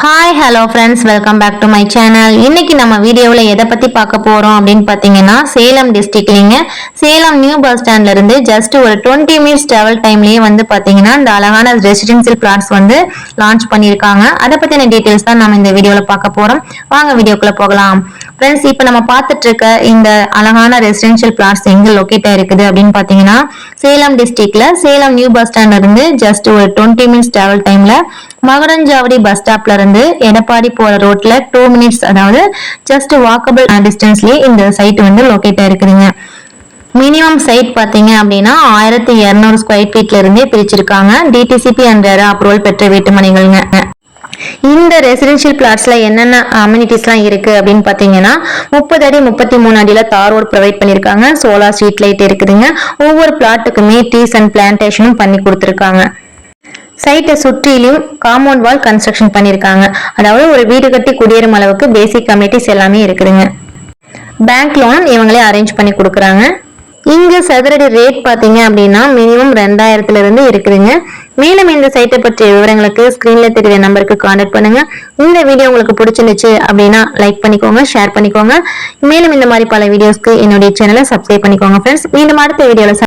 Hi hello friends welcome back to my channel இன்னைக்கு நம்ம வீடியோவில் எதை பற்றி பார்க்க போகிறோம் அப்படின்னு பார்த்தீங்கன்னா சேலம் டிஸ்ட்ரிக்ட்லிங்க சேலம் நியூ பஸ் ஸ்டாண்ட்ல இருந்து ஜஸ்ட் ஒரு டுவெண்ட்டி மினிட்ஸ் ட்ராவல் டைம்லேயே வந்து பார்த்தீங்கன்னா இந்த அழகான ரெசிடென்சியல் பிளாட்ஸ் வந்து லான்ச் பண்ணியிருக்காங்க. அதை பற்றின டீட்டெயில்ஸ் தான் நம்ம இந்த வீடியோவில் பார்க்க போகிறோம் வாங்க வீடியோக்குள்ளே போகலாம். ஃப்ரெண்ட்ஸ் இப்போ நம்ம பார்த்துட்டு இருக்க இந்த அழகான ரெசிடென்ஷியல் பிளாட்ஸ் எங்கே லொக்கேட் இருக்குது அப்படின்னு பார்த்தீங்கன்னா சேலம் டிஸ்ட்ரிக்ட்ல சேலம் நியூ பஸ் ஸ்டாண்ட்ல இருந்து ஜஸ்ட் ஒரு டுவெண்ட்டி மினிட்ஸ் டிராவல் டைம்ல மகரஞ்சாவடி பஸ் ஸ்டாப்ல இருந்து எடப்பாடி போற ரோட்ல டூ மினிட்ஸ் அதாவது ஜஸ்ட் வாக்கபிள் டிஸ்டன்ஸ்லயே இந்த சைட் வந்து லொக்கேட் ஆயிருக்குதுங்க. மினிமம் சைட் பார்த்தீங்க அப்படின்னா ஆயிரத்தி இரநூறு ஸ்கொயர் ஃபீட்ல இருந்தே பிரிச்சிருக்காங்க. டிடிசிபி அண்ட் அப்ரூவல் பெற்ற வீட்டு மனைகள்ங்க இந்த ரெசிடென்ஷியல் பிளாட்ஸ்ல என்னென்ன அம்யூனிட்டிஸ்லாம் இருக்கு அப்படின்னு பார்த்தீங்கன்னா முப்பது அடி முப்பத்தி மூணு அடியில் தார் ரோடு ப்ரொவைட் பண்ணியிருக்காங்க. சோலார் ஸ்ட்ரீட் லைட் இருக்குதுங்க. ஒவ்வொரு பிளாட்டுக்குமே ட்ரீஸ் அண்ட் பிளான்டேஷனும் பண்ணி கொடுத்துருக்காங்க. சைட்டை சுற்றிலையும் காம்பவுண்ட் வால் கன்ஸ்ட்ரக்ஷன் பண்ணியிருக்காங்க. அதாவது ஒரு வீடு கட்டி குடியேறும் அளவுக்கு பேசிக் கம்யூனிட்டிஸ் எல்லாமே இருக்குதுங்க. பேங்க் லோன் இவங்களே அரேஞ்ச் பண்ணி கொடுக்குறாங்க. இங்கே சதுரடி ரேட் பார்த்தீங்க அப்படின்னா மினிமம் ரெண்டாயிரத்துலேருந்து இருக்குதுங்க. மேலும் இந்த சைட்டை பற்றிய விவரங்களுக்கு ஸ்கிரீன்ல தெரிய நம்பருக்கு கான்டாக்ட் பண்ணுங்க. இந்த வீடியோ உங்களுக்கு பிடிச்சிருந்துச்சு அப்படின்னா லைக் பண்ணிக்கோங்க ஷேர் பண்ணிக்கோங்க. மேலும் இந்த மாதிரி பல வீடியோஸ்க்கு என்னுடைய சேனலை சப்ஸ்கிரைப் பண்ணிக்கோங்க ஃப்ரெண்ட்ஸ் மீண்டும் அடுத்த வீடியோவில்